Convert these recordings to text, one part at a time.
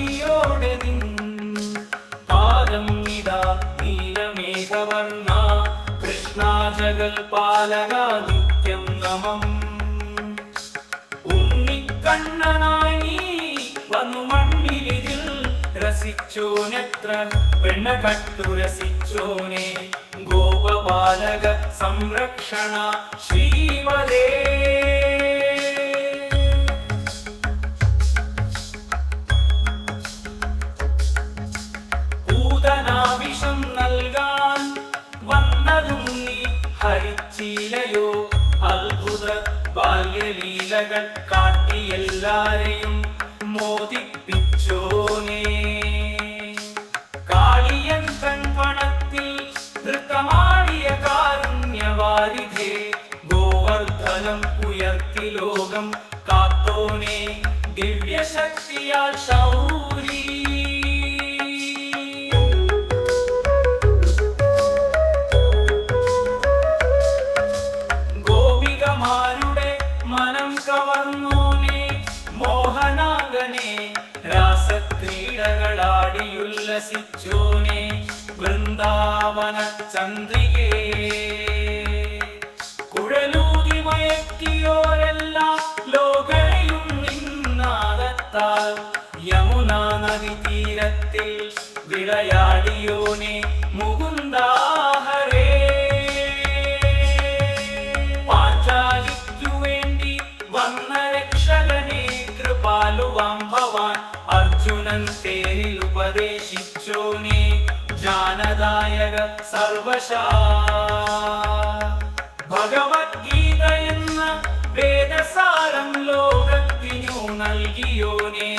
ഭക്തിയോടെ നിൻ പാദം ഇതാ നീലമേഘവർണ കൃഷ്ണ പാലക നിത്യം നമം. ഉണ്ണിക്കണ്ണനായി വന്നു മണ്ണിലിതിൽ രസിച്ചോനെത്ര പെണ്ണ കട്ടു രസിച്ചോനെ. ഗോപബാലക സംരക്ഷണ ശ്രീമതേ പൂതനാവിഷം നൽകാൻ വന്നതും നീ ഹരിച്ചീലയോ? അത്ഭുത ബാല്യലീലകൾ കാട്ടി എല്ലാരെയും മോദിപ്പിച്ചോനേ. കാളിയൻ കൺപണത്തിൽ നൃത്തമാടിയ കാരുണ്യവാരിധേ ഗോവർദ്ധനം ഉയർത്തി ലോകം കാത്തോനെ. ദിവ്യശക്തിയാൽ ശൗരീ രാസക്രീഡകളാടിയുല്ലസിച്ചോനെ വൃന്ദാവന ചന്ദ്രികേ. കുഴലൂതി മയക്കിയോരെല്ലാം ലോകയും നിന്നാദത്താൽ യമുനാ നദി തീരത്തിൽ വിളയാടിയോനെ മുകുന്ദാഹരേ അർജുനൻ തേരിൽ ഉപദേശിച്ചോനെ ജ്ഞാനദായക സർവശാ. ഭഗവത്ഗീത എന്ന വേദസാരം ലോകത്തിനു നൽകിയോനെ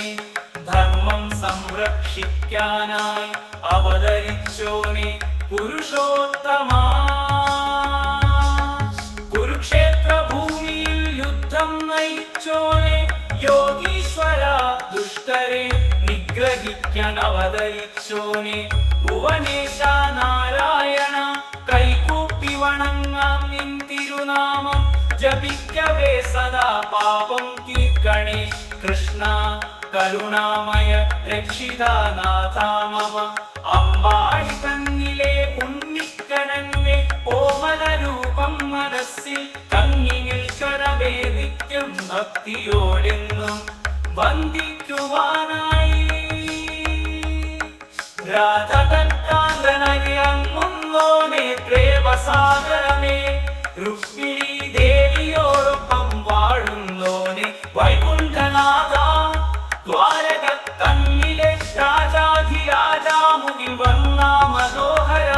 ധർമ്മം സംരക്ഷിക്കാനായി അവതരിച്ചോനെ പുരുഷോത്തമാ? അവതരിച്ചോനെ ഭുവനേശ നാരായണ കൈകൂപ്പി വണങ്ങാം നിൻ തിരുനാമം. ജപിക്കവേ സദാ പാപം തീർക്കണേ കൃഷ്ണ കരുണാമയ രക്ഷിതാനാഥ മമ അമ്പാടി തന്നിലെ ഉണ്ണിക്കണന്റെ ഓമന രൂപം മനസ്സിൽ തങ്ങി നിൽക്കണവേദിക്കും ഭക്തിയോടെന്നും വന്ദിക്കുവാനായി രാധകൻകാന്തനകെ അങ്ങുന്നോനെ പ്രേമസാഗരമേ. രുക്മിണി ദേവിയോടൊപ്പം വാഴുന്നോനെ വൈകുണ്ഠനാഥ. ദ്വാരക തന്നിലെ രാജാധിരാജാമുകിൽ വന്ന മനോഹര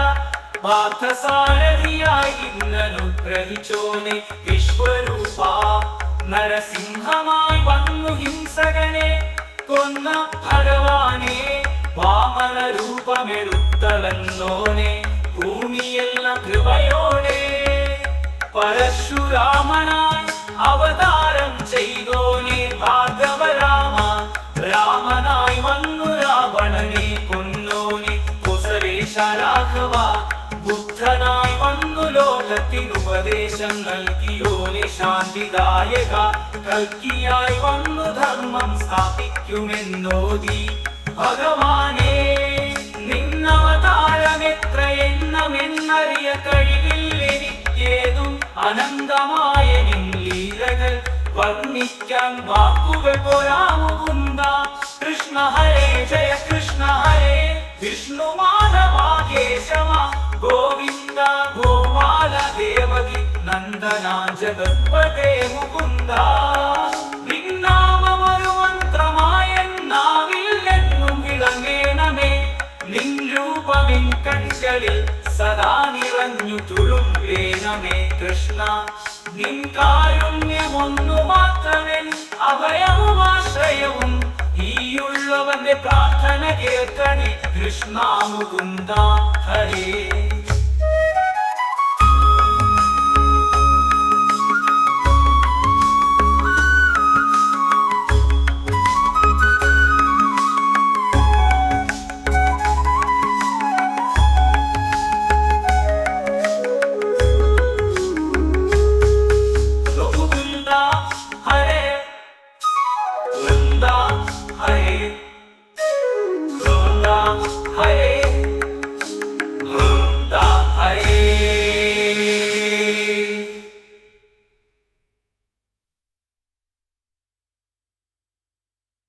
പാർത്ഥസാരഥിയായി ഇന്നനുഗ്രഹിച്ചോനെ വിശ്വരൂപ. നരസിംഹമായി വന്നു ഹിംസകനെ കൊന്ന ഭഗവാനെ. വാമന രൂപമെടുത്തളന്നോനെ ഭൂമിയെല്ലാം കൃപയോടെ പരശുരാമനായി അവതാരം ചെയ്തോനെ ഭാർഗവരാമ രാമനായി വന്നു രാവണനെ കൊന്നോനെ കുസലേശ രാഘവ ബുദ്ധനായി വന്നു ലോകത്തിനുപദേശം നൽകിയോനെ ശാന്തിദായക കൽക്കിയായി വന്നു ധർമ്മം സ്ഥാപിക്കുമെന്നോതി ഭഗവാനെ നിന്നവതാരമെത്ര എണ്ണമെന്നറിയ കഴിവിൽ എനിക്കേതും അനന്തമായ ലീലകൾ വർണിക്കാൻ വാക്കുകൾ പോരാമുകുന്ദ. കൃഷ്ണ ഹരേ ജയ കൃഷ്ണ ഹരേ വിഷ്ണു മാധവ കേശവ. ഗോവിന്ദ ഗോപാല ദേവകി നന്ദന ജഗത്പതേ മുകുന്ദ. കൺകളിൽ സദാ നിറഞ്ഞു തുളുമ്പേനമേ കൃഷ്ണ. നിൻ കാരുണ്യമൊന്നു മാത്രമേ അഭയവും ആശ്രയവും ഈയുള്ളവന്റെ പ്രാർത്ഥന കേൾക്കണേ കൃഷ്ണ മുകുന്ദ ഹരേ.